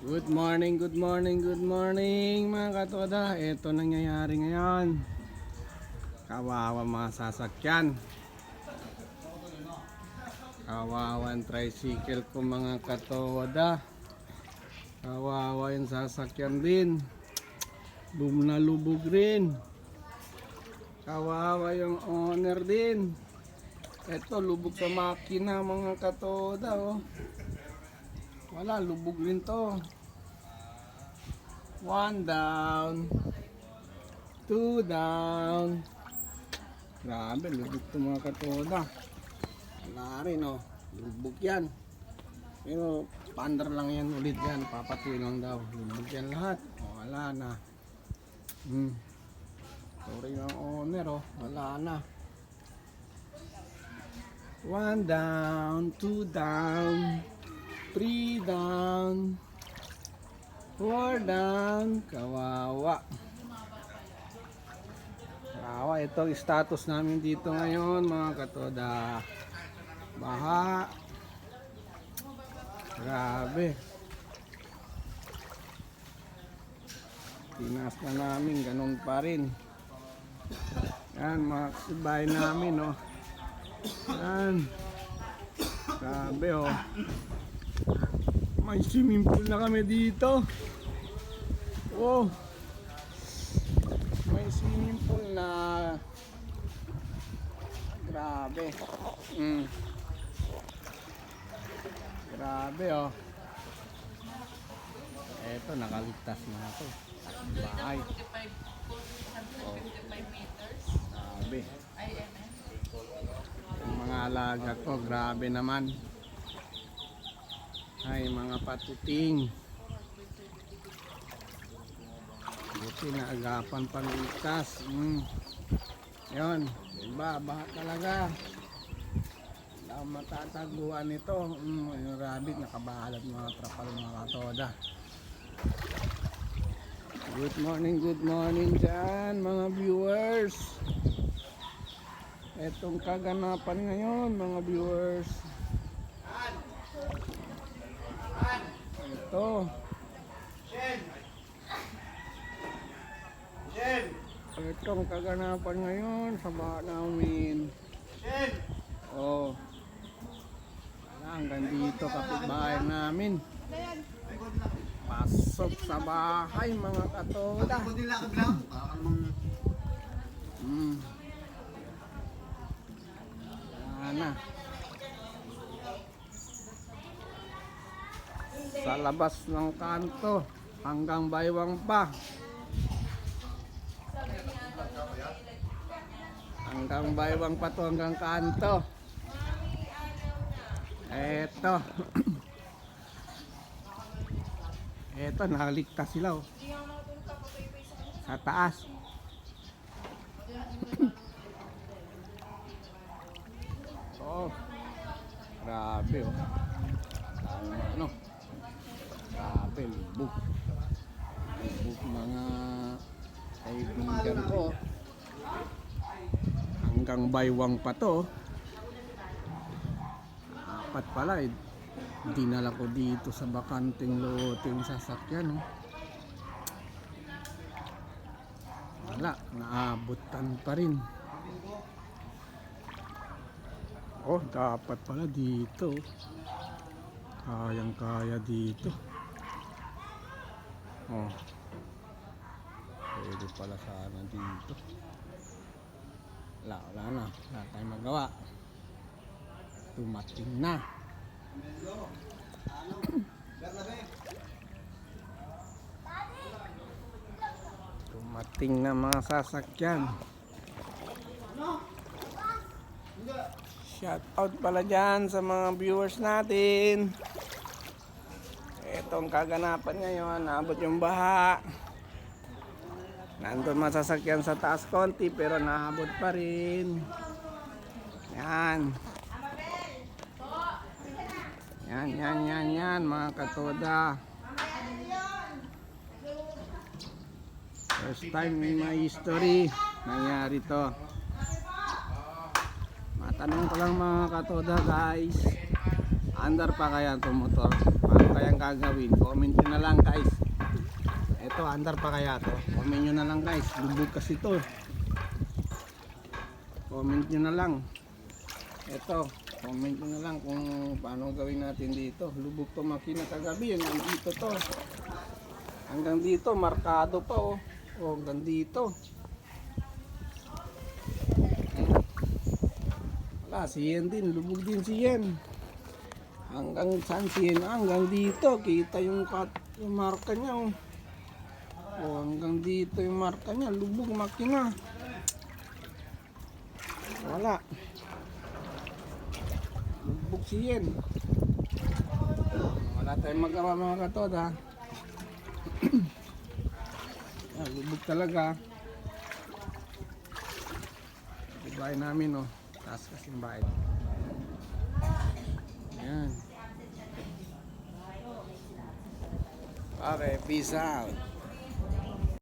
Good morning, good morning, good morning mga katoda. Ito nangyayari ngayon. Kawawa mga sasakyan. Kawawan tricycle ko mga katoda. Kawawa yung sasakyan din. Lum rin. Kawawa yung owner din. Ito lubog sa makina mga katoda oh. Wala, lubog rin to. One down. Two down. Grabe, lubog to mga katoda. Wala rin oh. Lubog yan. Pero pandar lang yan ulit yan. Papatuloy lang daw. Lubog yan lahat. O, wala na. Hmm. Sorry ng owner oh. Wala na. One down, two down. Three down. Four down. Kawawa. Kawawa. Ito status namin dito ngayon mga katoda. Baha. Grabe. Tinas na namin. Ganun pa rin. Yan mga bahay namin oh. Yan. Grabe oh. May swimming pool na kami dito. Oh. May swimming pool na. Grabe. Mm. Grabe oh. Eto, nakaligtas na ako. Bahay. 155 meters. Grabe. IMS. Yung mga alaga ko, grabe naman. Ay, mga patuting. Buti na agapan pangligtas. Mm. Yun, diba, baha talaga. Akong matataguan nito. Mm, yung rabbit, nakabahalat mga trapal mga katoda. Good morning, good morning dyan mga viewers. Etong kaganapan ngayon mga viewers. Ito. Etong kaganapan ngayon sa baha namin. Oh. Hanggang dito kapitbahay namin. Pasok sa bahay mga katoda. Mm. Wala na. Sa labas ng kanto hanggang baywang pa. Hanggang baywang pa to hanggang kanto. Eto. Eto, nakaligtas sila oh. Sa taas. Oh. Grabe oh. Ano, lubog. Lubog mga kaibigan ko. Hanggang baywang pa to. Apat pala eh. Dinala ko dito sa bakanting loting sasakyan oh. Wala, naabutan pa rin. Oh, dapat pala dito. Kayang kaya dito. Oh. Pwede pala sana dito. Wala, wala na. Wala tayong magawa. Tumating na. Tumating na mga sasakyan. Shout out pala dyan sa mga viewers natin. Itong kaganapan ngayon, naabot yung baha. Nandun mga sasakyan sa taas konti pero naabot pa rin. Yan. Yan, yan, yan, yan mga katoda. First time in my history nangyari to. Matanong ko lang mga katoda guys. Andar pa kaya itong motor? Paano kayang gagawin? Comment nyo na lang guys. Ito, andar pa kaya to? Comment nyo na lang guys. Lubog kasi to. Comment nyo na lang. Ito, comment nyo na lang kung paano gawin natin dito. Lubog to makina kagabi. Hanggang dito to. Hanggang dito, markado pa oh. Oh, hanggang dito. Wala, si Yen din. Lubog din si Yen. Hanggang saan si Yen? Hanggang dito. Kita yung, kat, yung marka niya oh. Oh, hanggang dito yung marka niya. Lubog makina. Wala. Lubog si. Wala tayong magawa mga katod ha. ah, lubog talaga. Bahay namin oh. Taas kasi yung bahay. Ayan. Okay, peace out.